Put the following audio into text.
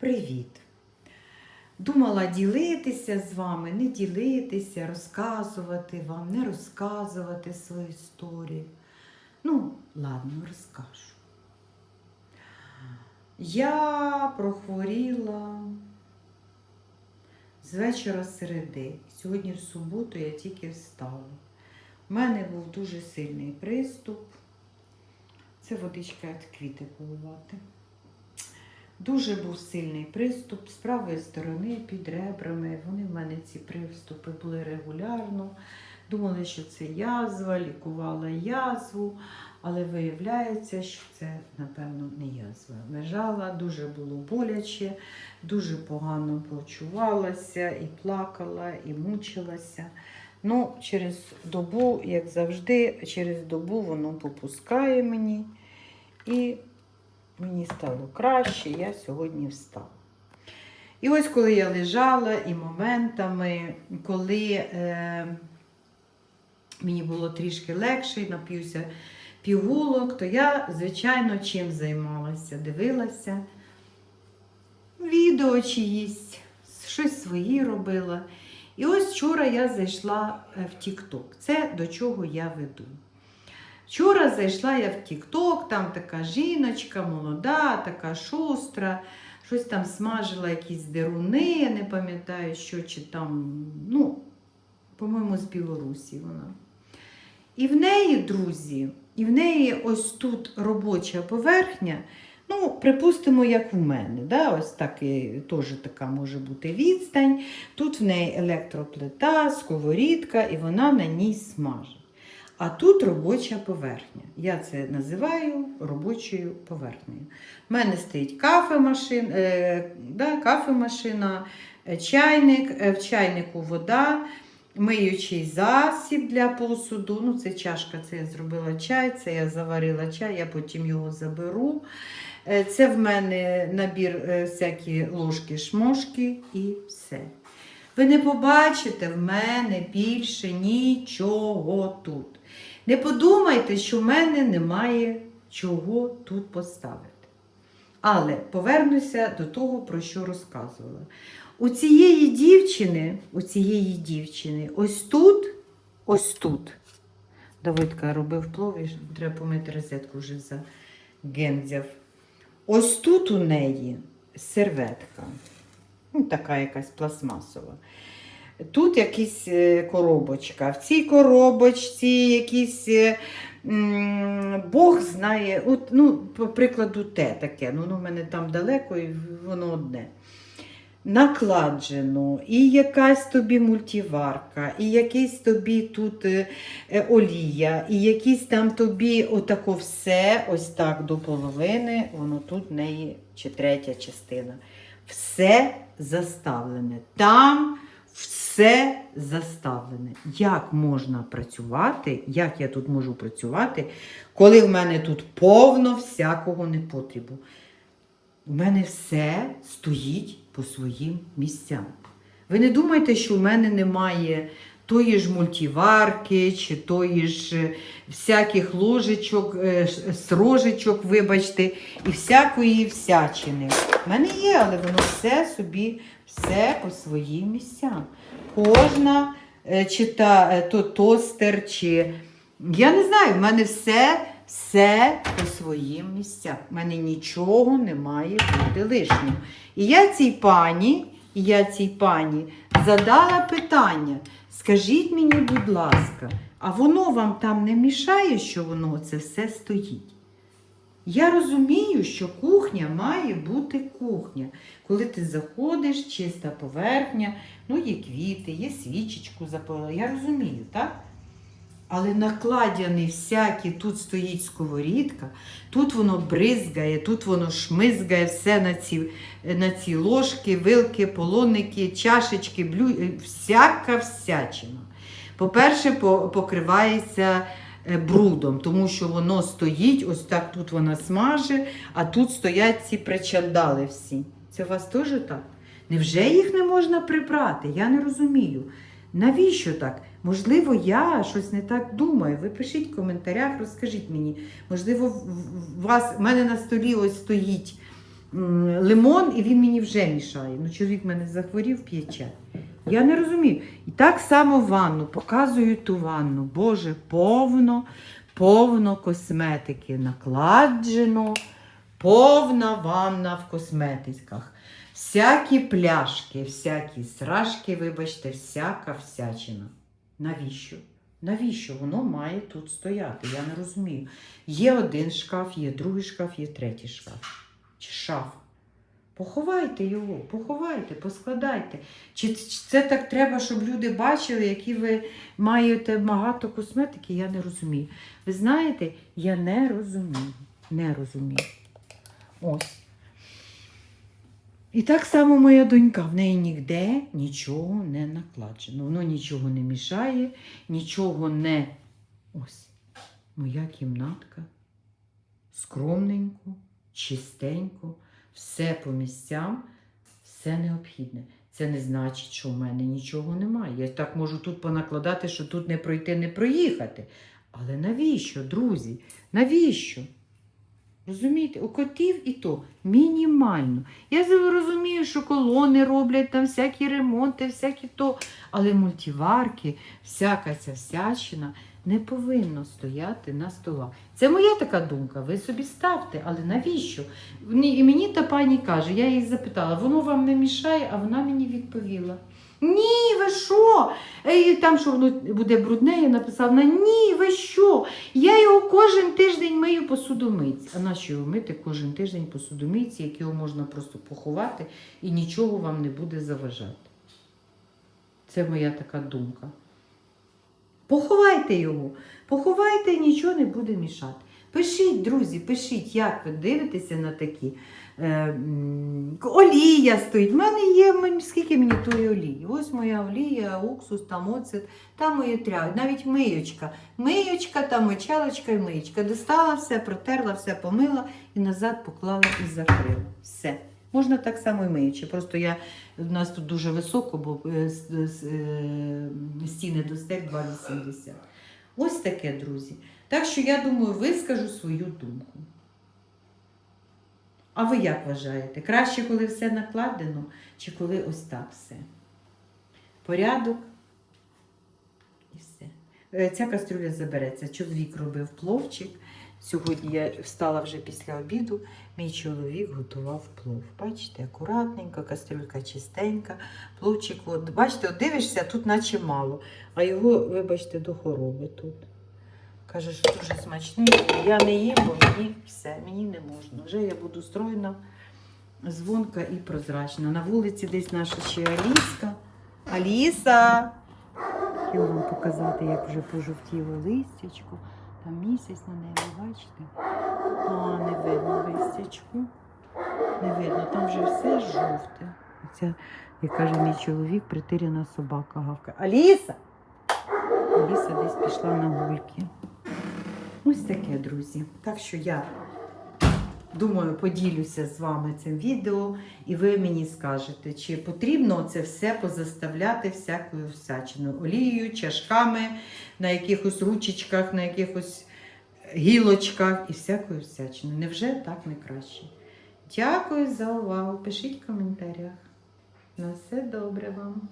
Привіт! Думала ділитися з вами, не ділитися, розказувати вам, не розказувати свою історію. Ну, ладно, розкажу. Я прохворіла з вечора середи. Сьогодні в суботу я тільки встала. У мене був дуже сильний приступ. Це водичка від квіти поливати. Дуже був сильний приступ з правої сторони під ребрами. Вони в мене ці приступи були регулярно. Думали, що це язва, лікувала язву, але виявляється, що це, напевно, не язва. Лежала, дуже було боляче, дуже погано почувалася, і плакала, і мучилася. Ну, через добу, як завжди, через добу воно попускає мені. І мені стало краще, я сьогодні встала. І ось коли я лежала, і моментами, коли е, мені було трішки легше, нап'юся пігулок, то я, звичайно, чим займалася? Дивилася відео чиїсь, щось свої робила. І ось вчора я зайшла е, в TikTok. Це до чого я веду. Вчора зайшла я в TikTok, там така жіночка, молода, така шустра, щось там смажила якісь деруни, не пам'ятаю, що чи там, ну, по-моєму, з Білорусі вона. І в неї, друзі, і в неї ось тут робоча поверхня. Ну, припустимо, як у мене. Да? Ось так і теж така може бути відстань. Тут в неї електроплита, сковорідка, і вона на ній смажить. А тут робоча поверхня. Я це називаю робочою поверхнею. У мене стоїть кафемашин, е, да, кафемашина, е, чайник, е, в чайнику вода, миючий засіб для посуду. Ну, це чашка, це я зробила чай, це я заварила чай, я потім його заберу. Е, Це в мене набір всякі ложки-шмошки і все. Ви не побачите в мене більше нічого тут. Не подумайте, що в мене немає чого тут поставити. Але повернуся до того, про що розказувала. У цієї дівчини, у цієї дівчини, ось тут, ось тут. Давидка робив плов, і треба помити розетку вже за гензяв. Ось тут у неї серветка. Ну, така якась пластмасова. Тут якась е, коробочка. В цій коробочці якісь. е, Бог знає, от, ну, по прикладу, те таке. Ну, воно в мене там далеко і воно одне. Накладжено, і якась тобі мультиварка, і якийсь тобі тут е, олія, і якісь там тобі отако все, ось так до половини, воно тут в неї чи третя частина. Все заставлене. Там все заставлене. Як можна працювати, як я тут можу працювати, коли в мене тут повно всякого непотребу? У мене все стоїть по своїм місцям. Ви не думайте, що в мене немає тої ж мультиварки, чи тої ж е, всяких ложечок, е, срожечок, вибачте, і всякої всячини. У мене є, але воно все собі, все по своїм місцям. Кожна е, чи та, то тостер, чи я не знаю, в мене все, все по своїм місцям. У мене нічого не має бути лишнім. І я цій пані, і я цій пані задала питання. Скажіть мені, будь ласка, а воно вам там не мішає, що воно це все стоїть? Я розумію, що кухня має бути кухня. Коли ти заходиш, чиста поверхня, ну є квіти, є свічечку запалила. Я розумію, так? Але накладяні всякі, тут стоїть сковорідка, тут воно бризгає, тут воно шмизгає все на ці, на ці ложки, вилки, полонники, чашечки, блю... е, всяка всячина. По-перше, по- покривається е, брудом, тому що воно стоїть, ось так тут вона смаже, а тут стоять ці причандали всі. Це у вас теж так? Невже їх не можна прибрати? Я не розумію. Навіщо так? Можливо, я щось не так думаю. Ви пишіть в коментарях, розкажіть мені. Можливо, в вас в мене на столі ось стоїть лимон, і він мені вже мішає. Ну, чоловік мене захворів, п'є. Я не розумію. І так само ванну, показую ту ванну. Боже, повно, повно косметики накладжено, повна ванна в косметиках. Всякі пляшки, всякі срашки, вибачте, всяка всячина. Навіщо? Навіщо воно має тут стояти? Я не розумію. Є один шкаф, є другий шкаф, є третій шкаф. Чи шаф. Поховайте його, поховайте, поскладайте. Чи це так треба, щоб люди бачили, які ви маєте багато косметики? Я не розумію. Ви знаєте, я не розумію. Не розумію. Ось. І так само моя донька, в неї ніде нічого не накладено. Воно нічого не мішає, нічого не. Ось. Моя кімнатка. Скромненько, чистенько, все по місцям, все необхідне. Це не значить, що в мене нічого немає. Я так можу тут понакладати, що тут не пройти, не проїхати. Але навіщо, друзі? Навіщо? Розумієте, у котів і то мінімально. Я розумію, що колони роблять, там всякі ремонти, всякі то. Але мультиварки, всяка ця всячина не повинно стояти на столах. Це моя така думка. Ви собі ставте, але навіщо? І мені та пані каже, я її запитала, воно вам не мішає, а вона мені відповіла. Ні, ви що? Е, І там, що воно буде брудне, я написала, вона, ні, ви що? Я його кожен тиждень мию посудомийці. А нащо його мити кожен тиждень посудомийці, як його можна просто поховати і нічого вам не буде заважати. Це моя така думка. Поховайте його, поховайте і нічого не буде мішати. Пишіть, друзі, пишіть, як ви дивитеся на такі. Е, олія стоїть. В мене є скільки мені тої олії. Ось моя олія, уксус, там оцет, там мої тряви, навіть миючка. Миючка, там мочалочка і миючка. Достала все, протерла, все помила і назад поклала і закрила. Все. Можна так само і миючи. Просто я, у нас тут дуже високо, бо е, е, стіни до стель 2,80. Ось таке, друзі. Так що я думаю, вискажу свою думку. А ви як вважаєте? Краще, коли все накладено, чи коли ось так все? Порядок і все. Е, Ця кастрюля забереться. Чоловік робив пловчик. Сьогодні я встала вже після обіду. Мій чоловік готував плов. Бачите, акуратненько, кастрюлька чистенька, пловчик. От, бачите, от дивишся, тут наче мало. А його, вибачте, до хороби тут. Каже, що дуже смачний. Я не їм, бо мені все, мені не можна. Вже я буду стройна, звонка і прозрачна. На вулиці десь наша ще Аліска. Аліса! Хотіла вам показати, як вже пожовтіло листячко. Там місяць на небі, бачите? А, не видно листячку. Не видно, там вже все жовте. Оця, як каже мій чоловік, притиряна собака гавка. Аліса! Аліса десь пішла на гульки. Ось таке, друзі. Так що я думаю, поділюся з вами цим відео, і ви мені скажете, чи потрібно це все позаставляти всякою всячиною, олією, чашками, на якихось ручечках, на якихось гілочках і всякою всячиною. Невже так не краще? Дякую за увагу. Пишіть в коментарях. На все добре вам.